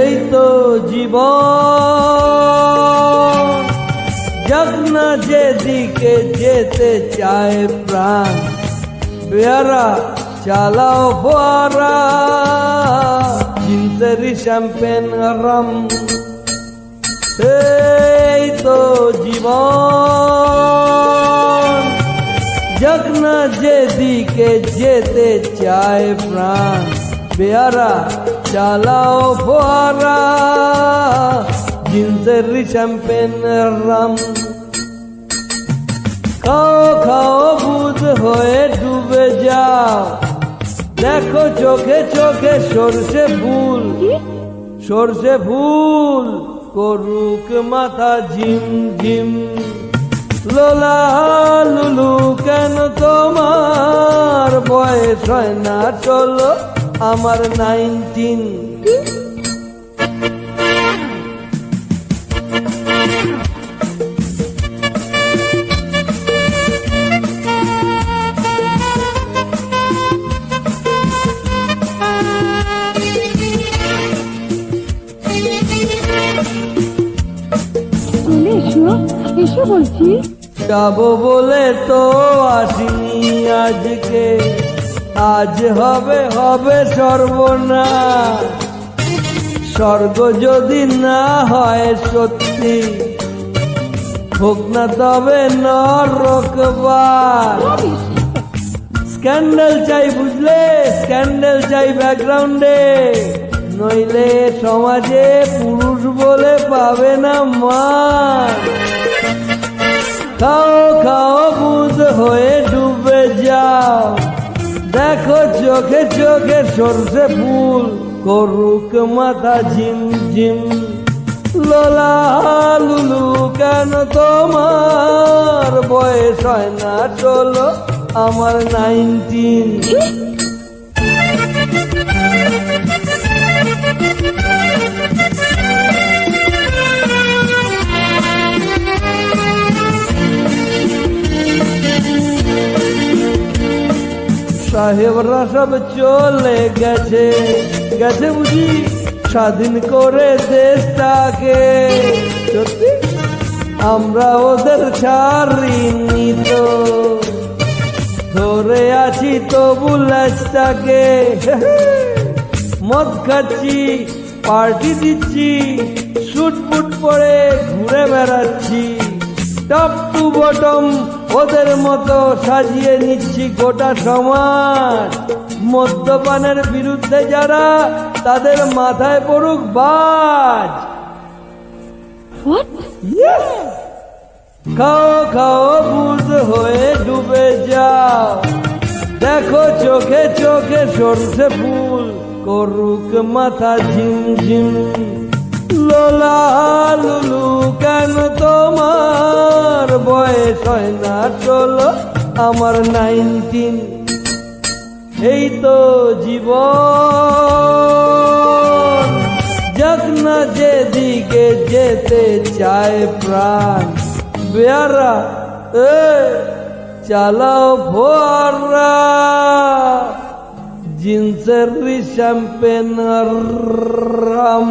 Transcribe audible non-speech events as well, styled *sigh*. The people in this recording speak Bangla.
এই তো জীবন। না যেদিকে যেতে চায় প্রাণ, পেয়ারা চালাও ফোয়ারা। জিন্সেরি শ্যাম্পেন রাম এই তো জীবন। না যেদিকে যেতে চায় প্রাণ, পেয়ারা চালাও ফোয়ারা জিন্সের শ্যাম্পেন রাম। খাও খাও বুধ হয়ে ডুবে যাও দেখো চোখে চোখে সরষে ফুল। সরষে ফুল করুক মাথা ঝিম ঝিম। লোলা লুলু কেন তোমার বয়স হয় না চলো। আমার নাইনটিন এসো বলছি। যাব বলে তো আসিনি আজকে। আজ হবে হবে সর্বনা স্বর্গ যদি না হয় সত্যি, হোক না তবে স্ক্যান্ডেল চাই বুঝলে, স্ক্যান্ডেল চাই ব্যাকগ্রাউন্ডে। নইলে সমাজে পুরুষ বলে পাবে না মা খাও খাও বুধ হয়ে ডুবে যাও। দেখো চোখে চোখে সর্ষে ফুল করুক মাথা ঝিম ঝিম। লোলা কেন তোমার বয়স হয় না চলো আমার নাইনটিন। *laughs* সাহেবরা সব চলে গেছে গেছে বুঝি স্বাধীন করে দেশটাকে সত্যি আমরা ওদের ছাড়িনি তো ধরে আছি তবু ল্যাচটাকে মদ খাচ্ছি পার্টি দিচ্ছি শুট ফুট পরে ঘুরে বেড়াচ্ছি টপ টু বটম ওদের মতো সাজিয়ে নিচ্ছি গোটা সমাজ। মদ্যপানের বিরুদ্ধে যারা তাদের মাথায় পড়ুক বাজ! খাও খাও বুঝ হয়ে ডুবে যাও। দেখো চোখে চোখে সরষে ফুল করুক মাথা ঝিম ঝিম লোলা লুলু হয় না, চলো আমার নাইনটিন। এই তো জীবন। যাক না যেদিকে যেতে চায় প্রাণ। বেয়ারা, এ, চালাও ফোয়ারা জিন্সের শ্যাম্পেন রাম